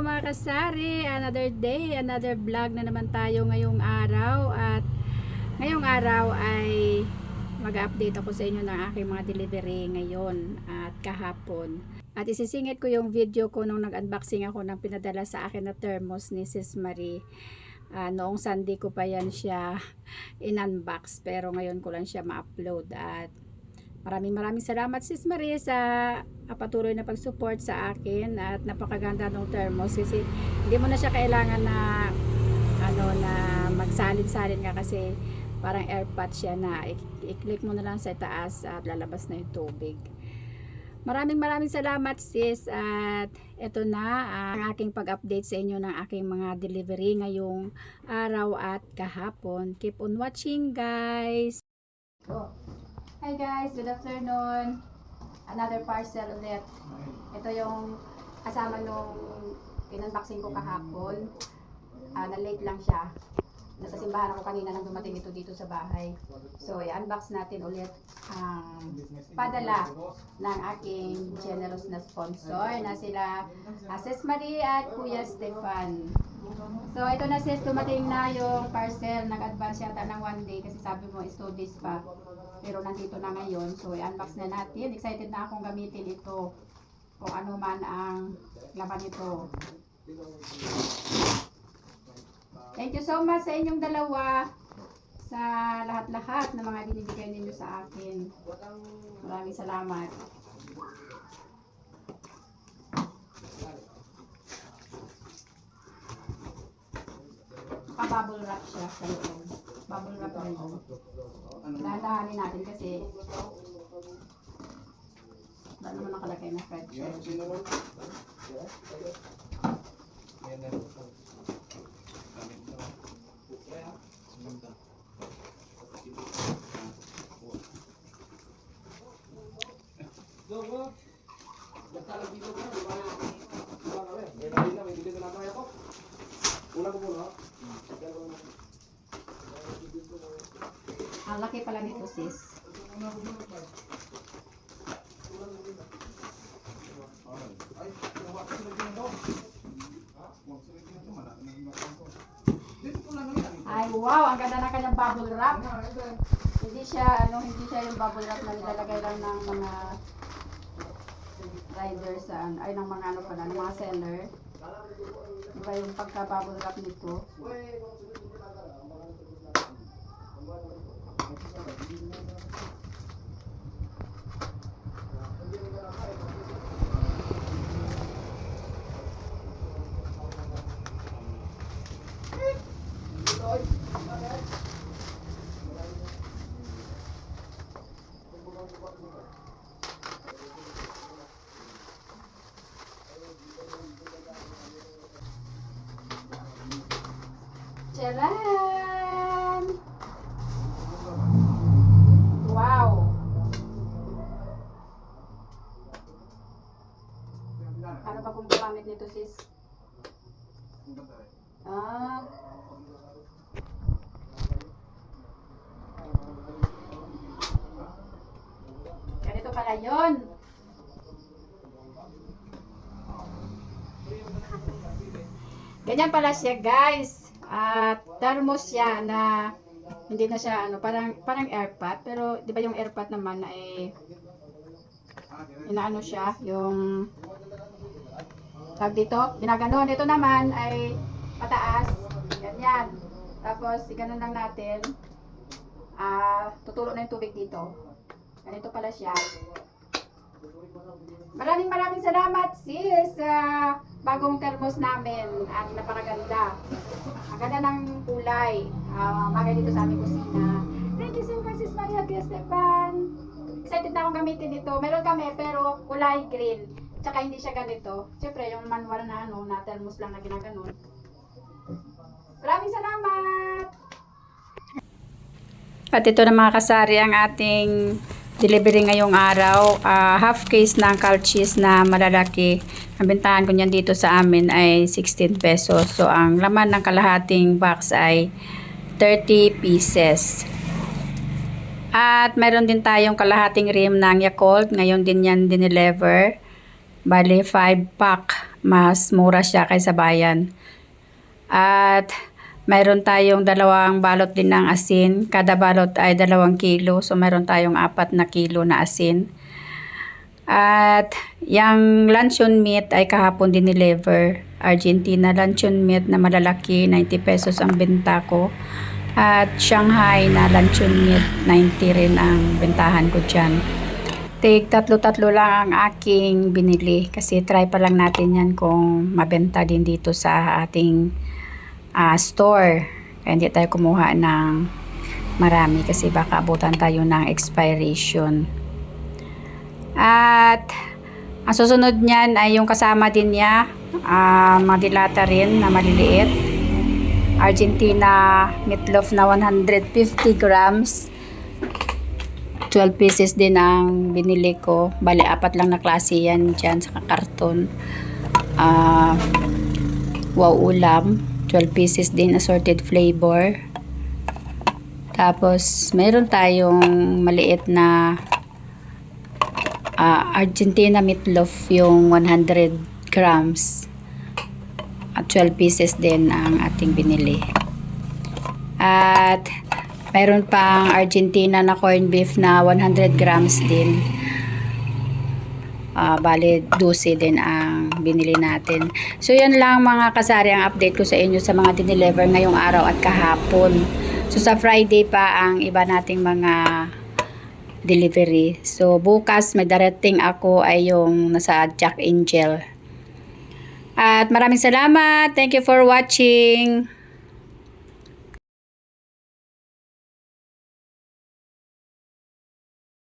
mga kasari, another day, another vlog na naman tayo ngayong araw at ngayong araw ay mag-update ako sa inyo ng aking mga delivery ngayon at kahapon. At isisingit ko yung video ko nung nag-unboxing ako ng pinadala sa akin na thermos ni Sis Marie. Ah, noong Sunday ko pa yan siya in-unbox pero ngayon ko lang siya ma-upload at Maraming maraming salamat Sis Marie sa ah, patuloy na pag-support sa akin at napakaganda ng thermos kasi hindi mo na siya kailangan na ano na magsalin-salin ka kasi parang airpot siya na i-click mo na lang sa taas at lalabas na yung tubig. Maraming maraming salamat sis at ito na ah, ang aking pag-update sa inyo ng aking mga delivery ngayong araw at kahapon. Keep on watching guys! Oh. Hi guys, good afternoon. Another parcel ulit. Ito yung kasama nung in-unboxing ko kahapon. Ah, na-late lang siya. Nasa simbahan ako kanina nang dumating ito dito sa bahay. So, i-unbox natin ulit ang padala ng aking generous na sponsor na sila ah, Sis Marie at Kuya Stefan. So, ito na sis, dumating na yung parcel. Nag-advance yata ng one day kasi sabi mo is two days pa. Pero nandito na ngayon. So, i-unbox na natin. Excited na akong gamitin ito. Kung ano man ang laman nito. Thank you so much sa inyong dalawa. Sa lahat-lahat na mga binibigay ninyo sa akin. Maraming salamat. Pa-bubble wrap siya sa loob. Bubble wrap na yun. Dahan-dahanin natin kasi wala naman nakalagay na fried Yan, shell. sino mo? Yan na. Amin na. Kaya, sumunta. Dogo. Nagtalag dito ka, di ba? Di ba kami? May nabili na, may bili na naman ako. Una ko muna. Ang laki pala nito sis. Ay, wow, ang ganda ng kanyang bubble wrap. Hindi siya ano, hindi siya yung bubble wrap na nilalagay lang ng mga riders sa ay ng mga ano pala, ng mga seller. Diba yung pagka bubble wrap nito? Charan! Ano ba kung gamit nito sis? Ah, ganito pala yon. Ganyan pala siya guys. At thermos siya na hindi na siya ano parang parang airpot pero 'di ba yung airpot naman na eh inaano siya yung tag dito? Ginaganon. Ito naman ay pataas. Ganyan tapos iganon lang natin. Ah tutulo na yung tubig dito. Ganito pala siya. Maraming maraming salamat sis sa bagong thermos namin at napakaganda. Ang ganda ng kulay ah bagay dito sa aming kusina. Thank you so much sis Maria Tia Stefan excited na akong gamitin ito. Meron kami pero kulay green tsaka hindi siya ganito syempre yung manual na ano na thermos lang na ginaganon maraming salamat at ito na mga kasari ang ating delivery ngayong araw. Ah, half case ng cow na malalaki. Ang bentahan ko niyan dito sa amin ay 16 pesos. So, ang laman ng kalahating box ay 30 pieces. At mayroon din tayong kalahating rim ng Yakult. Ngayon din yan dinelever. Bali, 5 pack mas mura siya kaysa bayan. At mayroon tayong dalawang balot din ng asin. Kada balot ay dalawang kilo. So mayroon tayong apat na kilo na asin. At yung luncheon meat ay kahapon din deliver. Argentina luncheon meat na malalaki, 90 pesos ang benta ko. At Shanghai na luncheon meat, 90 rin ang bentahan ko dyan. Take tatlo-tatlo lang ang aking binili kasi try pa lang natin yan kung mabenta din dito sa ating ah, store. Kaya hindi tayo kumuha ng marami kasi baka abutan tayo ng expiration. At ang susunod niyan ay yung kasama din niya, ah, mga dilata rin na maliliit. Argentina meatloaf na 150 grams. 12 pieces din ang binili ko. Bali, apat lang na klase yan dyan sa karton. Ah, wow ulam. 12 pieces din assorted flavor. Tapos, meron tayong maliit na ah, Argentina meatloaf yung 100 grams. At 12 pieces din ang ating binili. At mayroon pang Argentina na corned beef na 100 grams din. Ah, bali, 12 din ang binili natin. So, yan lang mga kasari ang update ko sa inyo sa mga dineliver ngayong araw at kahapon. So, sa Friday pa ang iba nating mga delivery. So, bukas may darating ako ay yung nasa Jack Angel. At maraming salamat. Thank you for watching.